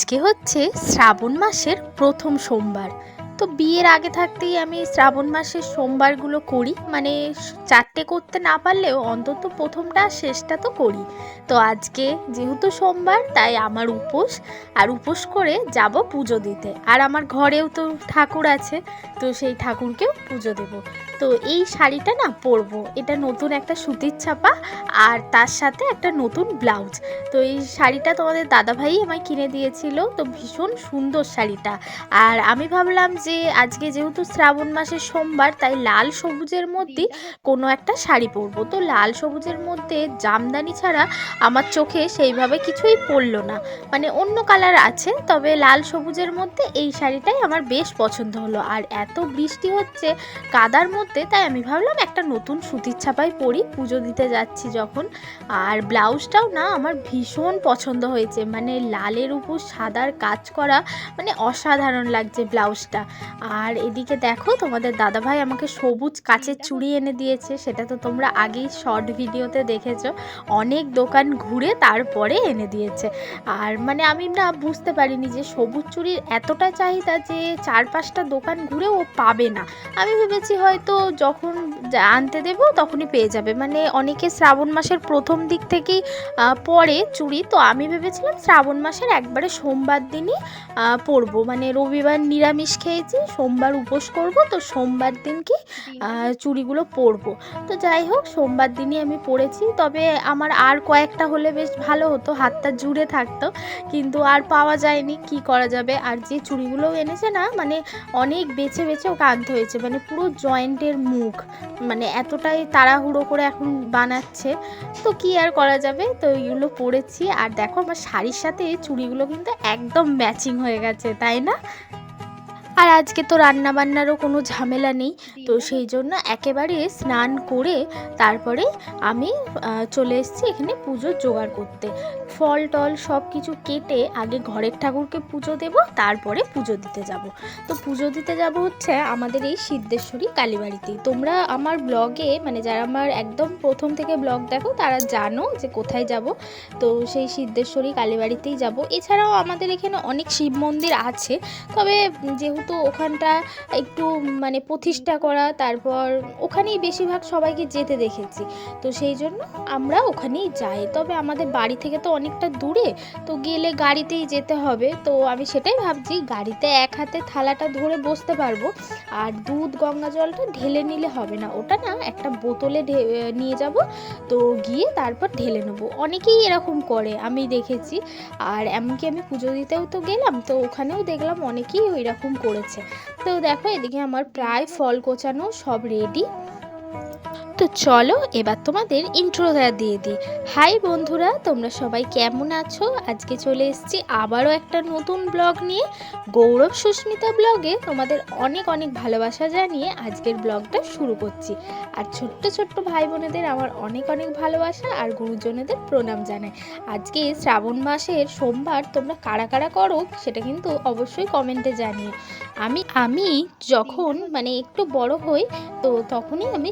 আজকে হচ্ছে শ্রাবণ মাসের প্রথম সোমবার। তো বিয়ের আগে থাকতেই আমি শ্রাবণ মাসের সোমবারগুলো করি মানে চারটে করতে না পারলেও অন্তত প্রথমটা শেষটা তো করি। তো আজকে যেহেতু সোমবার, তাই আমার উপোস, আর উপোস করে যাব পুজো দিতে। আর আমার ঘরেও তো ঠাকুর আছে, তো সেই ঠাকুরকেও পুজো দেব। তো এই শাড়িটা না পরবো। এটা নতুন একটা সুতির ছাপা, আর তার সাথে একটা নতুন ব্লাউজ। তো এই শাড়িটা তোমাদের দাদাভাই আমায় কিনে দিয়েছিল। তো ভীষণ সুন্দর শাড়িটা। আর আমি ভাবলাম যে, আজকে যেহেতু শ্রাবণ মাসের সোমবার, তাই লাল সবুজের মধ্যেই কোনো একটা শাড়ি পরবো। তো লাল সবুজের মধ্যে জামদানি ছাড়া আমার চোখে সেইভাবে কিছুই পড়ল না। মানে অন্য কালার আছে, তবে লাল সবুজের মধ্যে এই শাড়িটাই আমার বেশ পছন্দ হলো। আর এত বৃষ্টি হচ্ছে কাদার মধ্যে, তাই আমি ভাবলাম একটা নতুন সুতির ছাপাই পরি, পুজো দিতে যাচ্ছি যখন। আর ব্লাউজটাও না, আমার ভীষণ পছন্দ হয়েছে। মানে লালের উপর সাদার কাজ করা মানে অসাধারণ লাগছে ব্লাউজটা। আর এদিকে দেখো তোমাদের দাদাভাই আমাকে সবুজ কাচের চুড়ি এনে দিয়েছে সেটা তো তোমরা আগেই শর্ট ভিডিওতে দেখেছ। অনেক দোকান ঘুরে তারপরে এনে দিয়েছে। আর মানে আমি না বুঝতে পারিনি যে সবুজ চুড়ির এতটা চাহিদা যে চার পাঁচটা দোকান ঘুরে ও পাবে না। আমি ভেবেছি হয়তো যখন আনতে দেবো তখনই পেয়ে যাবে। মানে অনেকে শ্রাবণ মাসের প্রথম দিক থেকেই পরে চুড়ি তো আমি ভেবেছিলাম শ্রাবণ মাসের একবারে সোমবার দিনই পরবো। মানে রবিবার নিরামিষ খেয়েছি সোমবার উপোস করব। তো সোমবার দিন কি চুড়িগুলো পরবো। তো যাই হোক, সোমবার দিনই আমি পরেছি তবে আমার আর কয়েকটা হলে বেশ ভালো হতো, হাতটা জুড়ে থাকতো। কিন্তু আর পাওয়া যায়নি, কি করা যাবে? আর যে চুড়িগুলো এনেছে না মানে অনেক বেছে বেছে ওকে আনতে হয়েছে। মানে পুরো জয়েন্টের মুখ মানে এতটাই তাড়াহুড়ো করে এখন বানাচ্ছে। তো কি আর করা যাবে? তো এইগুলো পরেছি আর দেখো, আমার শাড়ির সাথে চুড়িগুলো কিন্তু একদম ম্যাচিং হয়ে গেছে, তাই না? আর আজকে তো রান্না বান্নারও কোনো ঝামেলা নেই। তো সেই জন্য একেবারে স্নান করে তারপরে আমি চলে এসেছি এখানে পুজোর জোগাড় করতে। ফল টল সব কিছু কেটে আগে ঘরের ঠাকুরকে পুজো দেব, তারপরে পুজো দিতে যাব। তো পুজো দিতে যাব হচ্ছে আমাদের এই সিদ্ধেশ্বরী কালীবাড়িতেই। তোমরা আমার ব্লগে মানে যারা আমার একদম প্রথম থেকে ব্লগ দেখো, তারা জানো যে কোথায় যাব। তো সেই সিদ্ধেশ্বরী কালীবাড়িতেই যাব। এছাড়াও আমাদের এখানে অনেক শিব মন্দির আছে। তবে যেহেতু ওখানটা একটু মানে প্রতিষ্ঠা করা, তারপর ওখানেই বেশিরভাগ সবাইকে যেতে দেখেছি। তো সেই জন্য আমরা ওখানেই যাই। তবে আমাদের বাড়ি থেকে তো অনেকটা দূরে, তো গেলে গাড়িতেই যেতে হবে। তো আমি সেটাই ভাবছি, গাড়িতে এক হাতে থালাটা ধরে বসতে পারব, আর দুধ গঙ্গা জলটা ঢেলে নিলে হবে না। ওটা না একটা বোতলে নিয়ে যাব, তো গিয়ে তারপর ঢেলে নেব। অনেকেই এরকম করে, আমি দেখেছি। আর এমনকি আমি পুজো দিতেও তো গেলাম, তো ওখানেও দেখলাম অনেকেই ওই রকম করেছে। তো দেখো এদিকে আমার প্রায় ফল কোচানো সব রেডি তো চলো, এবার তোমাদের ইন্ট্রোটা দিয়ে দিই। হাই বন্ধুরা, তোমরা সবাই কেমন আছো? আজকে চলে এসেছি আবারও একটা নতুন ব্লগ নিয়ে। গৌরব সুস্মিতা ব্লগে তোমাদের অনেক অনেক ভালোবাসা জানিয়ে আজকের ব্লগটা শুরু করছি। আর ছোট্ট ছোট্ট ভাই বোনেদের আমার অনেক অনেক ভালোবাসা আর গুরুজনেদের প্রণাম জানাই। আজকে শ্রাবণ মাসের সোমবার তোমরা কারা কারা করো, সেটা কিন্তু অবশ্যই কমেন্টে জানিও। আমি আমি যখন মানে একটু বড় হই, তো তখনই আমি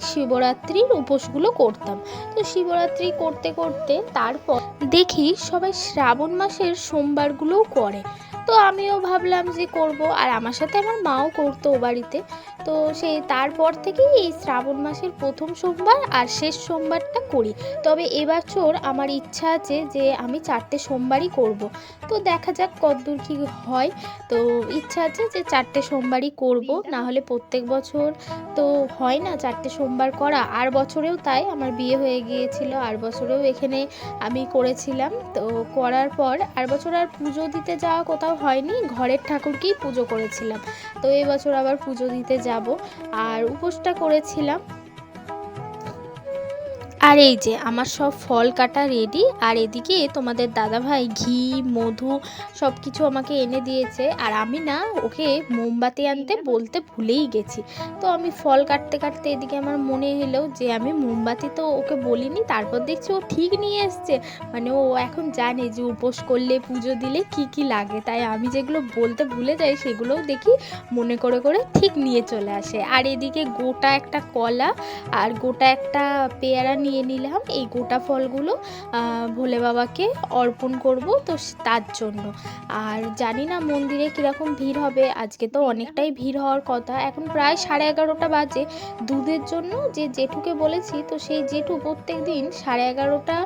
শিবরাত্রির উপোসগুলো করতাম। তো শিবরাত্রি করতে করতে তারপর দেখি সবাই শ্রাবণ মাসের সোমবারগুলোও করে। তো আমিও ভাবলাম যে করব। আর আমার সাথে আমার মাও করতো ও বাড়িতে। তো সেই তারপর থেকেই এই শ্রাবণ মাসের প্রথম সোমবার আর শেষ সোমবারটা করি। তবে এবছর আমার ইচ্ছা আছে যে আমি চারটে সোমবারই করব। তো দেখা যাক কতদূর কী হয়। তো ইচ্ছা আছে যে চারটে সোমবারই করব। না হলে প্রত্যেক বছর তো হয় না চারটে সোমবার করা। আর বছরেও তাই আমার বিয়ে হয়ে গিয়েছিল। আর বছরেও এখানে আমি করেছিলাম। তো করার পর আর বছর আর পুজো দিতে যাওয়া কোথাও হয়নি ঘরের ঠাকুরকেই পুজো করেছিলাম। তো এবছর আবার পুজো দিতে যাব। আর উপোসটা করেছিলাম আর এই যে, আমার সব ফল কাটা রেডি আর এদিকে তোমাদের দাদাভাই ঘি, মধু সব কিছু আমাকে এনে দিয়েছে। আর আমি না, ওকে মোমবাতি আনতে বলতে ভুলেই গেছি। তো আমি ফল কাটতে কাটতে এদিকে আমার মনে এলো যে, আমি মোমবাতি তো ওকে বলিনি, তারপর দেখছি ও ঠিক নিয়ে এসছে। মানে ও এখন জানে যে, উপোস করলে, পুজো দিলে কি কি লাগে। তাই আমি যেগুলো বলতে ভুলে যাই, সেগুলোও দেখি মনে করে করে ঠিক নিয়ে চলে আসে। আর এদিকে গোটা একটা কলা আর গোটা একটা পেয়ারা নিয়ে নিলাম এই গোটা ফলগুলো ভোলে বাবাকে অর্পণ করব তো তার জন্য। আর জানি না মন্দিরে কীরকম ভিড় হবে, আজকে তো অনেকটাই ভিড় হওয়ার কথা। এখন প্রায় সাড়ে এগারোটা বাজে। দুধের জন্য যে জেঠুকে বলেছি, তো সেই জেঠু প্রত্যেক দিন সাড়ে এগারোটার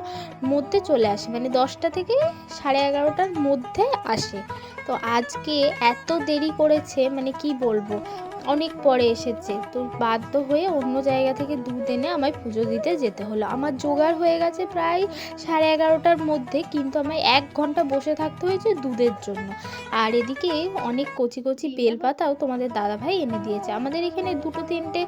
মধ্যে চলে আসে। মানে দশটা থেকে সাড়ে এগারোটার মধ্যে আসে। তো আজকে এত দেরি করেছে মানে কি বলব? অনেক পরে এসেছে। তো বাধ্য হয়ে অন্য জায়গা থেকে দুধ এনে আমায় পুজো দিতে যেতে হলো। আমার জোগাড় হয়ে গেছে প্রায় সাড়ে এগারোটার মধ্যে, কিন্তু আমায় এক ঘণ্টা বসে থাকতে হয়েছে দুধের জন্য। আর এদিকে অনেক কচি কচি বেলপাতাও তোমাদের দাদাভাই এনে দিয়েছে। আমাদের এখানে দুটো তিনটে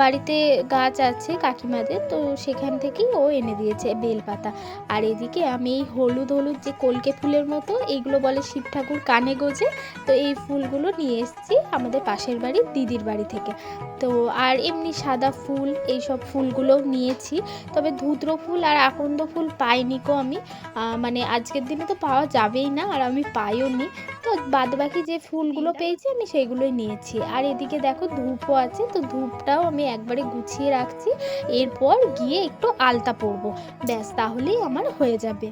বাড়িতে গাছ আছে কাকিমাদের, তো সেখান থেকেই ও এনে দিয়েছে বেলপাতা। আর এদিকে আমি এই হলুদ হলুদ যে কলকে ফুলের মতো এইগুলো বলে শিব ঠাকুর কানে গোজে, তো এই ফুলগুলো নিয়ে এসেছি আমাদের পাশের বাড়ির দিদির বাড়ি থেকে। তো আর এমনি সাদা ফুল এই সব ফুলগুলো নিয়েছি। তবে ধুদ্র ফুল আর আকন্দ ফুল পাইনি কো আমি। মানে আজকের দিনে তো পাওয়া যাবেই না, আর আমি পাইও নি। তো বাদ বাকি যে ফুলগুলো পেয়েছি আমি সেইগুলোই নিয়েছি। আর এদিকে দেখো ধূপও আছে, তো ধূপটাও আমি একবারে গুছিয়ে রাখছি। এরপর গিয়ে একটু আলতা পরবো। ব্যাস, তাহলেই আমার হয়ে যাবে।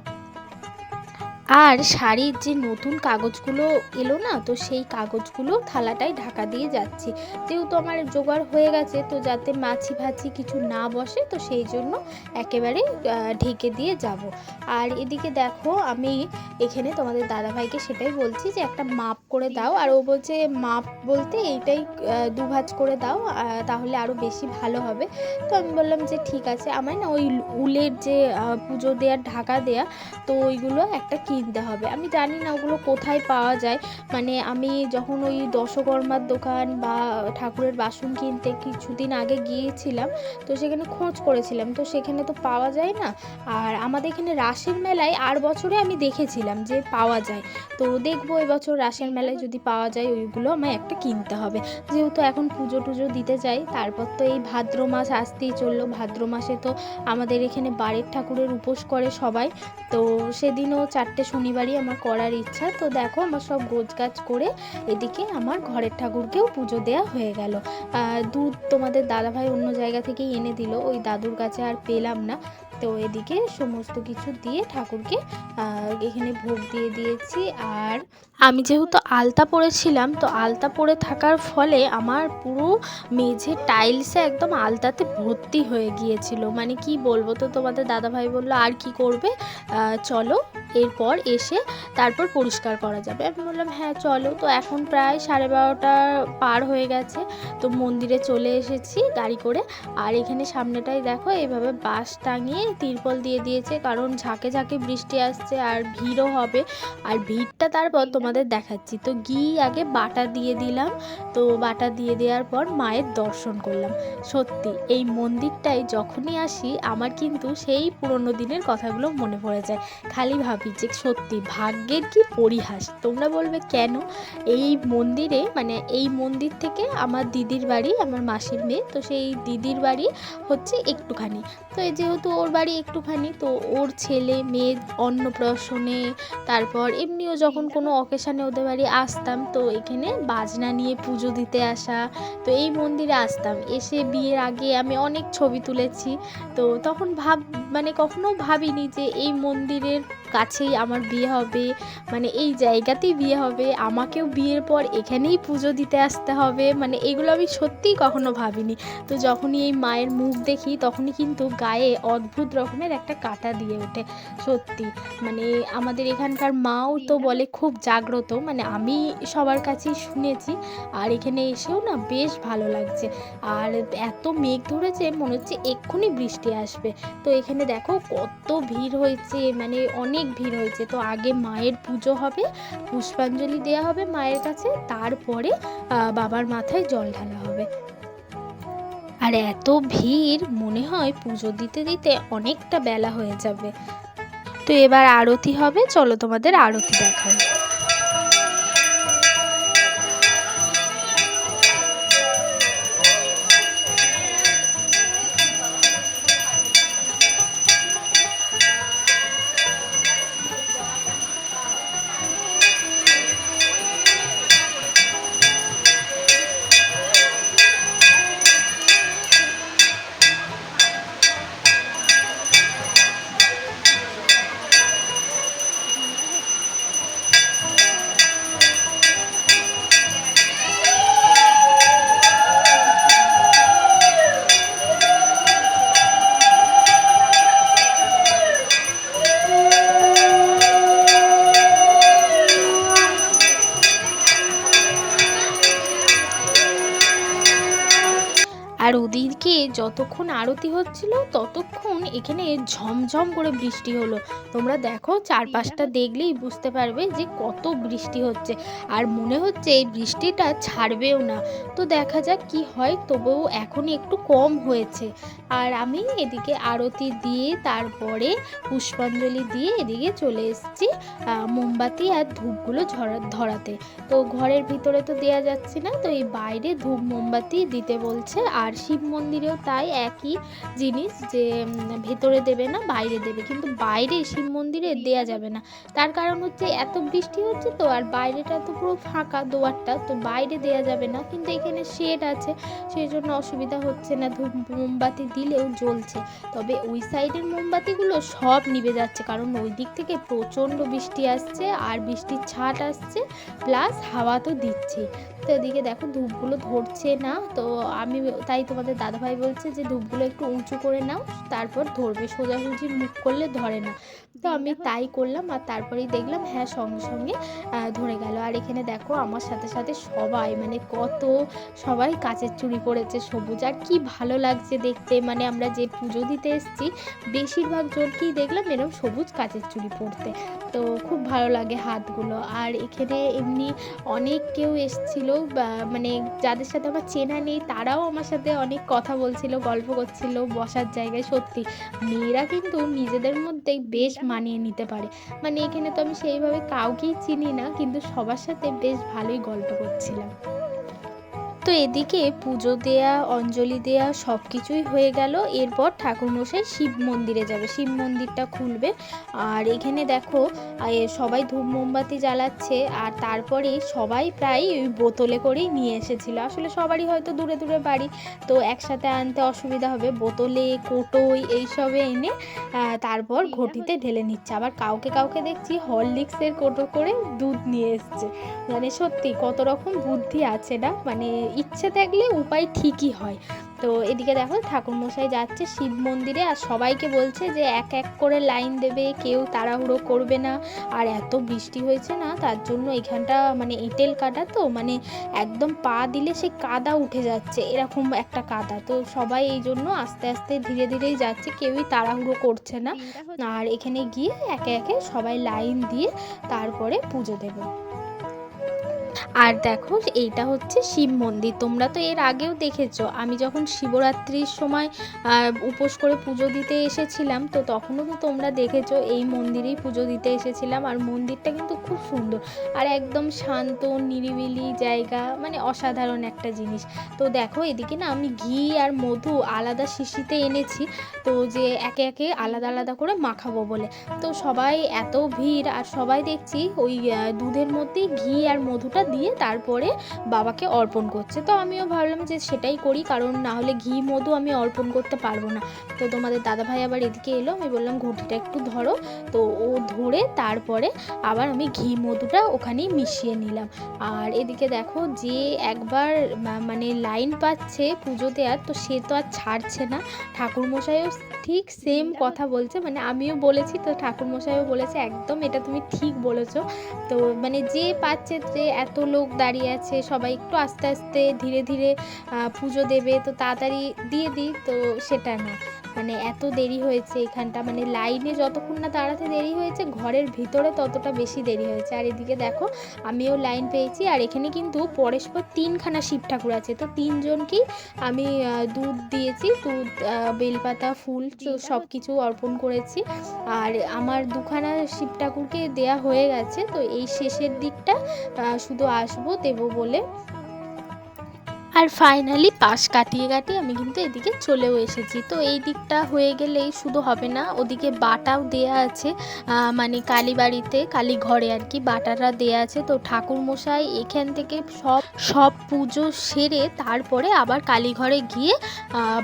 আর শাড়ির যে নতুন কাগজগুলো এলো না, তো সেই কাগজগুলো থালাটায় ঢাকা দিয়ে যাচ্ছি। যেহেতু আমার জোগাড় হয়ে গেছে, তো যাতে মাছি ফাছি কিছু না বসে, তো সেই জন্য একেবারে ঢেকে দিয়ে যাব। আর এদিকে দেখো, আমি এখানে তোমাদের দাদাভাইকে সেটাই বলছি যে, একটা মাপ করে দাও। আর ও বলছে, মাপ বলতে এইটাই দুভাজ করে দাও তাহলে আরও বেশি ভালো হবে। তো আমি বললাম যে, ঠিক আছে। আমার না ওই উলের যে পুজো দেওয়ার ঢাকা দেয়া, তো ওইগুলো একটা কিনতে হবে। আমি জানি না ওগুলো কোথায় পাওয়া যায়। মানে আমি যখন ওই দশকর্মার দোকান বা ঠাকুরের বাসন কিনতে কিছুদিন আগে গিয়েছিলাম, তো সেখানে খোঁজ করেছিলাম। তো সেখানে তো পাওয়া যায় না। আর আমাদের এখানে রাসের মেলায় আর বছরে আমি দেখেছিলাম যে পাওয়া যায়। তো দেখব এবছর রাসের মেলায় যদি পাওয়া যায়, ওইগুলো আমায় একটা কিনতে হবে। যেহেতু এখন পুজো টুজো দিতে যাই, তারপর তো এই ভাদ্র মাস আসতেই চলল। ভাদ্র মাসে তো আমাদের এখানে বাড়ির ঠাকুরের উপোস করে সবাই। তো সেদিনও চারটে শনিবারই আমার করার ইচ্ছা। তো দেখো আমার সব গোছগাছ করে এদিকে আমার ঘরের ঠাকুরকেও পুজো দেওয়া হয়ে গেল। আর দুধ তোমাদের দাদাভাই অন্য জায়গা থেকেই এনে দিল। ওই দাদুর কাছে আর পেলাম না। তো এদিকে সমস্ত কিছু দিয়ে ঠাকুরকে এখানে ভোগ দিয়ে দিয়েছি। আর আমি যেহেতু আলতা পরেছিলাম, তো আলতা পরে থাকার ফলে আমার পুরো মেঝে টাইলসে একদম আলতাতে ভর্তি হয়ে গিয়েছিল। মানে কি বলব তো, তোমাদের দাদাভাই বলল, আর কি করবে? চলো, এরপর এসে তারপর পরিষ্কার করা যাবে। আমি বললাম হ্যাঁ চলো। তো এখন প্রায় সাড়ে বারোটা পার হয়ে গেছে, তো মন্দিরে চলে এসেছি গাড়ি করে। আর এখানে সামনেটাই দেখো এইভাবে বাঁশ টাঙিয়ে তিরপল দিয়ে দিয়েছে, কারণ ঝাঁকে ঝাঁকে বৃষ্টি আসছে আর ভিড়ও হবে। আর ভিড়টা তারপর তোমাদের দেখাচ্ছি। তো গিয়ে আগে বাটা দিয়ে দিলাম। তো বাটা দিয়ে দেওয়ার পর মায়ের দর্শন করলাম। সত্যি, এই মন্দিরটায় যখনই আসি, আমার কিন্তু সেই পুরনো দিনের কথাগুলো মনে পড়ে যায়। খালি ভাবি যে সত্যি, ভাগ্যের কি পরিহাস? তোমরা বলবে কেন? এই মন্দিরে মানে এই মন্দির থেকে আমার দিদির বাড়ি, আমার মাসির মেয়ে, তো সেই দিদির বাড়ি হচ্ছে একটুখানি। তো এই যেহেতু ওর বাড়ি একটুখানি, তো ওর ছেলে, মেয়ে অন্নপ্রাশনে তারপর এমনিও যখন কোনো অকেশানে ওদের বাড়ি আসতাম, তো এখানে বাজনা নিয়ে পুজো দিতে আসা, তো এই মন্দিরে আসতাম। এসে বিয়ের আগে আমি অনেক ছবি তুলেছি, তো তখন ভাব মানে কখনো ভাবিনি যে এই মন্দিরের কাছেই আমার বিয়ে হবে মানে এই জায়গাতেই বিয়ে হবে, আমাকেও বিয়ের পর এখানেই পুজো দিতে আসতে হবে মানে এগুলো আমি সত্যিই কখনো ভাবিনি। তো যখনই এই মায়ের মুখ দেখি, তখনই কিন্তু গায়ে অদ্ভুত রকমের একটা কাটা দিয়ে ওঠে, সত্যি। মানে আমাদের এখানকার মাও তো বলে খুব জাগ্রত মানে আমি সবার কাছেই শুনেছি, আর এখানে এসেও না বেশ ভালো লাগছে। আর এত মেঘ ধরেছে, মনে হচ্ছে এক্ষুনি বৃষ্টি আসবে। তো এখানে দেখো কত ভিড় হয়েছে মানে অনেক ভিড় হয়েছে। তো আগে মায়ের পুজো হবে, পুষ্পাঞ্জলি দেওয়া হবে মায়ের কাছে, তারপরে বাবার মাথায় জল ঢালা হবে। আর এত ভিড়, মনে হয় পুজো দিতে দিতে অনেকটা বেলা হয়ে যাবে। তো এবার আরতি হবে, চলো তোমাদের আরতি দেখাই। যতক্ষণ আরতি হচ্ছিল, ততক্ষণ এখানে ঝমঝম করে বৃষ্টি হলো। তোমরা দেখো, চারপাশটা দেখলেই বুঝতে পারবে যে কত বৃষ্টি হচ্ছে। আর মনে হচ্ছে এই বৃষ্টিটা ছাড়বেও না। তো দেখা যাক কি হয়, তবুও এখন একটু কম হয়েছে। আর আমি এদিকে আরতি দিয়ে, তারপরে পুষ্পাঞ্জলি দিয়ে এদিকে চলে এসেছি মোমবাতি আর ধূপগুলো ঝরা, ধরাতে। তো ঘরের ভিতরে তো দেওয়া যাচ্ছে না, তো এই বাইরে ধূপ, মোমবাতি দিতে বলছে। আর শিব মন্দিরেও তাই একই জিনিস যে ভেতরে দেবে না, বাইরে দেবে। কিন্তু বাইরে শিব মন্দিরে দেয়া যাবে না। তার কারণ হচ্ছে এত বৃষ্টি হচ্ছে তো, আর বাইরেটা তো পুরো ফাঁকা দুয়ারটা, তো বাইরে দেয়া যাবে না। কিন্তু এখানে শেড আছে সেই জন্য অসুবিধা হচ্ছে না। ধূপ, মোমবাতি দিলেও জ্বলছে। তবে ওই সাইডের মোমবাতিগুলো সব নিভে যাচ্ছে, কারণ ওই দিক থেকে প্রচণ্ড বৃষ্টি আসছে, আর বৃষ্টির ছাট আসছে, প্লাস হাওয়া তো দিচ্ছে তো এদিকে দেখো ধূপগুলো ধরছে না, তো আমি তাই তোমাদের দাদাভাই বলছে যে ধূপগুলো একটু উঁচু করে নাও তারপর ধরবে সোজাসুজি মুখ করলে ধরে না। তো আমি তাই করলাম আর তারপরেই দেখলাম হ্যাঁ সঙ্গে সঙ্গে ধরে গেল। আর এখানে দেখো, আমার সাথে সাথে সবাই মানে কত সবাই কাচের চুড়ি পরেছে, সবুজ। আর কি ভালো লাগছে দেখতে। মানে আমরা যে পুজো দিতে এসেছি, বেশিরভাগ জনকেই দেখলাম এরকম সবুজ কাচের চুড়ি পরতে। তো খুব ভালো লাগে হাতগুলো। আর এখানে এমনি অনেক কেউ এসছিল মানে যাদের সাথে আমার চেনা নেই, তারাও আমার সাথে অনেক কথা বলছিল, গল্প করছিল, বসার জায়গায়। সত্যি, মেয়েরা কিন্তু নিজেদের মধ্যেই বেশ মানিয়ে নিতে পারে। মানে এখানে তো আমি সেইভাবে কাউকেই চিনি না, কিন্তু সবার সাথে বেশ ভালোই গল্প করছিলাম। তো এদিকে পুজো দেয়া, অঞ্জলি দেয়া সব কিছুই হয়ে গেল। এরপর ঠাকুরমশাই শিব মন্দিরে যাবে। শিব মন্দিরটা খুলবে। আর এখানে দেখো সবাই ধূপ মোমবাতি জ্বালাচ্ছে। আর তারপরে সবাই প্রায় ওই বোতলে করেই নিয়ে এসেছিল। আসলে সবারই হয়তো দূরে দূরে বাড়ি। তো একসাথে আনতে অসুবিধা হবে। বোতলে, কোটোই এইসবে এনে তারপর ঘটিতে ঢেলে নিচ্ছে। আবার কাউকে কাউকে দেখছি হরলিক্সের কোটো করে দুধ নিয়ে এসছে। মানে সত্যি কত রকম বুদ্ধি আছে না? মানে ইচ্ছে থাকলে উপায় ঠিকই হয়। তো এদিকে দেখো ঠাকুরমশাই যাচ্ছে শিব মন্দিরে আর সবাইকে বলছে যে এক এক করে লাইন দেবে কেউ তাড়াহুড়ো করবে না। আর এত বৃষ্টি হয়েছে না তার জন্য এখানটা মানে এঁটেল কাদা তো মানে একদম পা দিলে সে কাদা উঠে যাচ্ছে এরকম একটা কাদা। তো সবাই এই জন্য আস্তে আস্তে ধীরে ধীরেই যাচ্ছে কেউই তাড়াহুড়ো করছে না। আর এখানে গিয়ে একে একে সবাই লাইন দিয়ে তারপরে পুজো দেবে। আর দেখো, এইটা হচ্ছে শিব মন্দির। তোমরা তো এর আগেও দেখেছ, আমি যখন শিবরাত্রির সময় উপোস করে পুজো দিতে এসেছিলাম, তো তখনও তো তোমরা দেখেছ, এই মন্দিরেই পুজো দিতে এসেছিলাম। আর মন্দিরটা কিন্তু খুব সুন্দর আর একদম শান্ত, নিরিবিলি জায়গা মানে অসাধারণ একটা জিনিস। তো দেখো, এদিকে না আমি ঘি আর মধু আলাদা শিশিতে এনেছি, তো যে একে একে আলাদা আলাদা করে মাখাবো বলে। তো সবাই এত ভিড়, আর সবাই দেখছি ওই দুধের মধ্যে ঘি আর মধুটা দিয়ে তারপরে বাবাকে অর্পণ করছে। তো আমিও ভাবলাম যে সেটাই করি, কারণ না হলে ঘি, মধু আমি অর্পণ করতে পারব না। তো তোমাদের দাদাভাই আবার এদিকে এলো, আমি বললাম, ঘটিটা একটু ধরো। তো ও ধরে তারপরে আবার আমি ঘি, মধুটা ওখানেই মিশিয়ে নিলাম। আর এদিকে দেখো যে একবার মানে লাইন পাচ্ছে পুজো দেওয়ার তো সে তো আর ছাড়ছে না। ঠাকুরমশাইও ঠিক সেম কথা বলছে মানে আমিও বলেছি, তো ঠাকুরমশাইও বলেছে, একদম এটা তুমি ঠিক বলেছ। তো মানে যে পাচ্ছে, যে এত লোক দাঁড়িয়ে আছে, সবাই একটু আস্তে আস্তে ধীরে ধীরে পুজো দেবে, তো তাড়াতাড়ি দিয়ে দিই, তো সেটা না। মানে এত দেরি হয়েছে এখানটা মানে লাইনে যতক্ষণ না দাঁড়াতে দেরি হয়েছে, ঘরের ভিতরে ততটা বেশি দেরি হয়েছে। আর এদিকে দেখো, আমিও লাইন পেয়েছি, আর এখানে কিন্তু পরস্পর তিনখানা শিব ঠাকুর আছে। তো তিনজনকেই আমি দুধ দিয়েছি, দুধ বেলপাতা, ফুল সব কিছু অর্পণ করেছি। আর আমার দুখানা শিব ঠাকুরকে দেয়া হয়ে গেছে, তো এই শেষের দিকটা শুধু আসব, দেবো বলে। আর ফাইনালি পাশ কাটিয়ে কাটিয়ে আমি কিন্তু এদিকে চলেও এসেছি। তো এই দিকটা হয়ে গেলেই শুধু হবে না, ওদিকে বাটাও দেয়া আছে মানে কালীবাড়িতে কালী ঘরে আর কি বাটাটা দেয়া আছে। তো ঠাকুর মশাই এখান থেকে সব সব পুজো সেরে তারপরে আবার কালীঘরে গিয়ে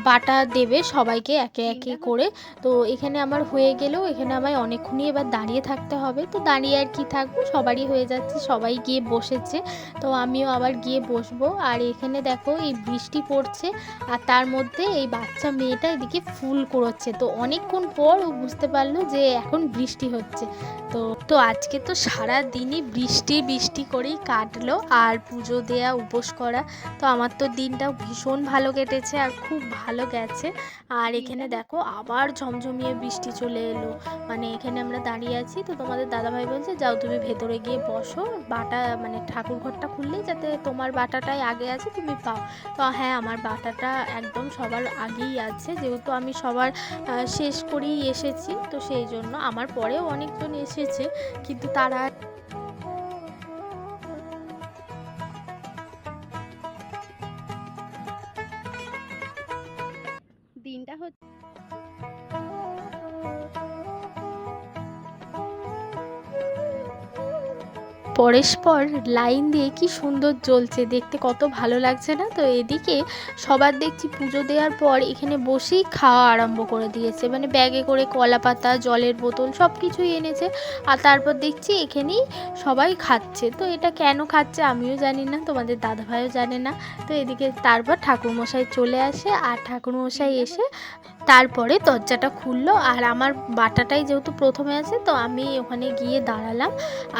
বাটা দেবে সবাইকে একে একে করে। তো এখানে আমার হয়ে গেলেও এখানে আমায় অনেকক্ষণই এবার দাঁড়িয়ে থাকতে হবে। তো দাঁড়িয়ে আর কি থাকব, সবারই হয়ে যাচ্ছে, সবাই গিয়ে বসেছে। তো আমিও আবার গিয়ে বসবো। আর এখানে দেখো দেখো, এই বৃষ্টি পড়ছে আর তার মধ্যে এই বাচ্চা মেয়েটা এদিকে ফুল কুড়োচ্ছে। তো অনেকক্ষণ পর ও বুঝতে পারল যে এখন বৃষ্টি হচ্ছে। তো তো আজকে তো সারা দিনই বৃষ্টি বৃষ্টি করেই কাটলো আর পুজো দেয়া, উপোস করা। তো আমার তো দিনটা ভীষণ ভালো কেটেছে আর খুব ভালো গেছে। আর এখানে দেখো, আবার ঝমঝমিয়ে বৃষ্টি চলে এলো। মানে এখানে আমরা দাঁড়িয়ে আছি তো তোমাদের দাদাভাই বলছে, যাও তুমি ভেতরে গিয়ে বসো। বাটা মানে ঠাকুর ঘরটা খুললেই যাতে তোমার বাটাটাই আগে আছে, তুমি পাও তো হ্যাঁ আমার বাটাটা একদম সবার আগেই আছে। যেহেতু আমি সবার শেষ করেই এসেছি, তো সেই জন্য আমার পরেও অনেকজন এসেছে, কিন্তু তারা পরস্পর লাইন দিয়ে কি সুন্দর জ্বলছে, দেখতে কত ভালো লাগছে না? তো এদিকে সবার দেখছি পুজো দেওয়ার পর এখানে বসেই খাওয়া আরম্ভ করে দিয়েছে। মানে ব্যাগে করে কলা পাতা, জলের বোতল সব কিছুই এনেছে আর তারপর দেখছি এখানেই সবাই খাচ্ছে। তো এটা কেন খাচ্ছে আমিও জানি না, তোমাদের দাদাভাইও জানে না। তো এদিকে তারপর ঠাকুরমশাই চলে আসে আর ঠাকুরমশাই এসে তারপরে দরজাটা খুললো, আর আমার বাটাটাই যেহেতু প্রথমে আছে, তো আমি ওখানে গিয়ে দাঁড়ালাম।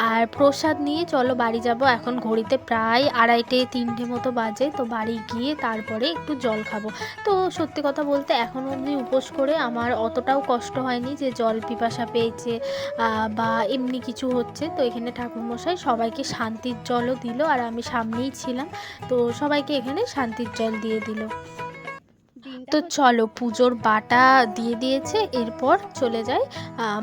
আর প্রসাদ নিয়ে চলো, বাড়ি যাব। এখন ঘড়িতে প্রায় আড়াইটে, তিনটে মতো বাজে, তো বাড়ি গিয়ে তারপরে একটু জল খাব। তো সত্যি কথা বলতে এখন অবধি উপোস করে আমার অতটাও কষ্ট হয়নি যে জল পিপাসা পেয়েছে বা এমনি কিছু হচ্ছে। তো এখানে ঠাকুরমশাই সবাইকে শান্তির জলও দিল, আর আমি সামনেই ছিলাম। তো সবাইকে এখানে শান্তির জল দিয়ে দিল। তো চলো পুজোর বাটা দিয়ে দিয়েছে এরপর চলে যায়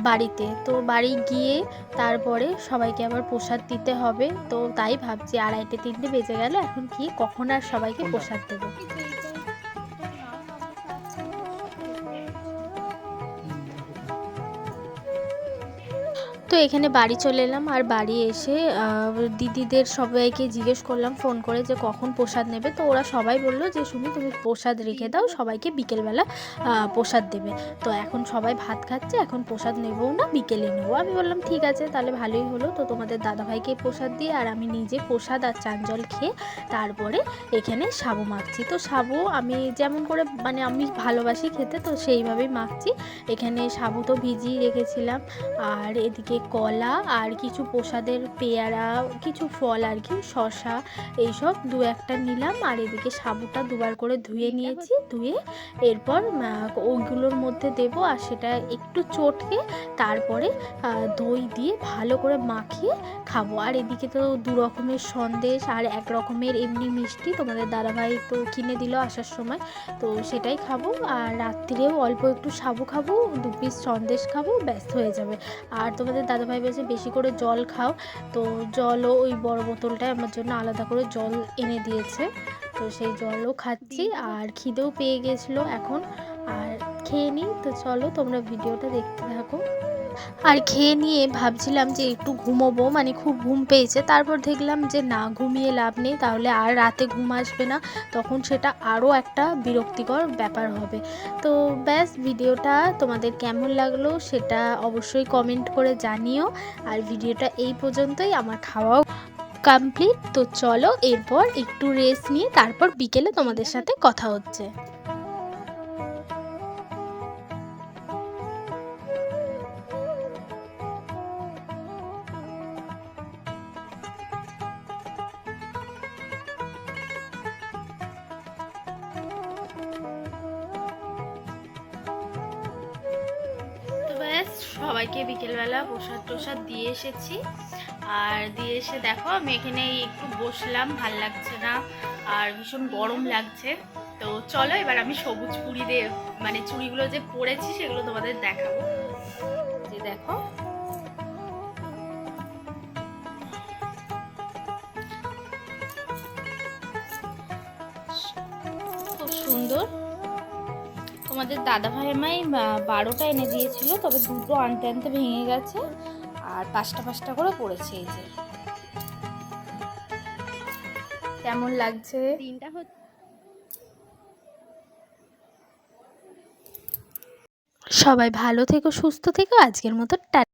বাড়িতে। তো বাড়ি গিয়ে তারপরে সবাইকে আবার প্রসাদ দিতে হবে। তো তাই ভাবছি আড়াইটে তিনটে বেজে গেল এখন কি কখন আর সবাইকে প্রসাদ দেবো? তো এখানে বাড়ি চলে এলাম আর বাড়ি এসে দিদিদের সবাইকে জিজ্ঞেস করলাম ফোন করে যে কখন প্রসাদ নেবে। তো ওরা সবাই বলল যে, সুমি, তুমি প্রসাদ রেখে দাও, সবাইকে বিকেলবেলা প্রসাদ দেবে। তো এখন সবাই ভাত খাচ্ছে, এখন প্রসাদ নেব না, বিকেলে নেব। আমি বললাম, ঠিক আছে, তাহলে ভালোই হলো। তো তোমাদের দাদাভাইকে প্রসাদ দিয়ে, আর আমি নিজে প্রসাদ আর চাঞ্জল খেয়ে তারপরে এখানে সাবু মাখছি। তো সাবু আমি যেমন করে মানে আমি ভালোবাসি খেতে, তো সেইভাবেই মাখছি। এখানে সাবু তো ভিজিয়ে রেখেছিলাম। আর এদিকে কলা আর কিছু প্রসাদের পেয়ারা, কিছু ফল আর কি শশা এইসব দু একটা নিলাম আর এদিকে সাবুটা দুবার করে ধুয়ে নিয়েছি, ধুয়ে এরপর ওইগুলোর মধ্যে দেবো আর সেটা একটু চটকে তারপরে দই দিয়ে ভালো করে মাখিয়ে খাব। আর এদিকে তো দু রকমের সন্দেশ আর এক রকমের এমনি মিষ্টি তোমাদের দাদাভাই তো কিনে দিল আসার সময়, তো সেটাই খাব। আর রাত্রিরেও অল্প একটু সাবু খাব, দু পিস সন্দেশ খাব ব্যস্ত হয়ে যাবে। আর তোমাদের দাদাভাই বলছে বেশি করে জল খাও। তো জলও ওই বড় বোতলটায় আমার জন্য আলাদা করে জল এনে দিয়েছে। তো সেই জলও খাচ্ছি আর খিদেও পেয়ে গেছিল এখন। আর খেয়ে নিই। তো চলো তোমরা ভিডিওটা দেখতে থাকো। আর খেয়ে নিয়ে ভাবছিলাম যে একটু ঘুমোবো মানে খুব ঘুম পেয়েছে। তারপর দেখলাম যে না, ঘুমিয়ে লাভ নেই, তাহলে আর রাতে ঘুম আসবে না। তখন সেটা আরও একটা বিরক্তিকর ব্যাপার হবে। তো ব্যাস, ভিডিওটা তোমাদের কেমন লাগল সেটা অবশ্যই কমেন্ট করে জানিও। আর ভিডিওটা এই পর্যন্তই, আমার খাওয়াও কমপ্লিট তো চলো, এরপর একটু রেস্ট নিয়ে, তারপর বিকেলে তোমাদের সাথে কথা হচ্ছে। প্রসাদ টোসাদ দিয়ে এসেছি। আর দিয়ে এসে দেখো, আমি এখানে একটু বসলাম, ভালো লাগছে না আর ভীষণ গরম লাগছে। তো চলো, এবার আমি সবুজ পুরী দিয়ে মানে চুড়িগুলো যে পরেছি সেগুলো তোমাদের দেখাবো। যে দেখো তোমাদের দাদা ভাই আমায় বারোটা এনে দিয়েছিল তবে দুটো আনতে আনতে ভেঙে গেছে আর পাঁচটা পাঁচটা করে পড়েছে এই যে। কেমন লাগছে? দিনটা হচ্ছে সবাই ভালো থেকো সুস্থ থেকো আজকের মতো টা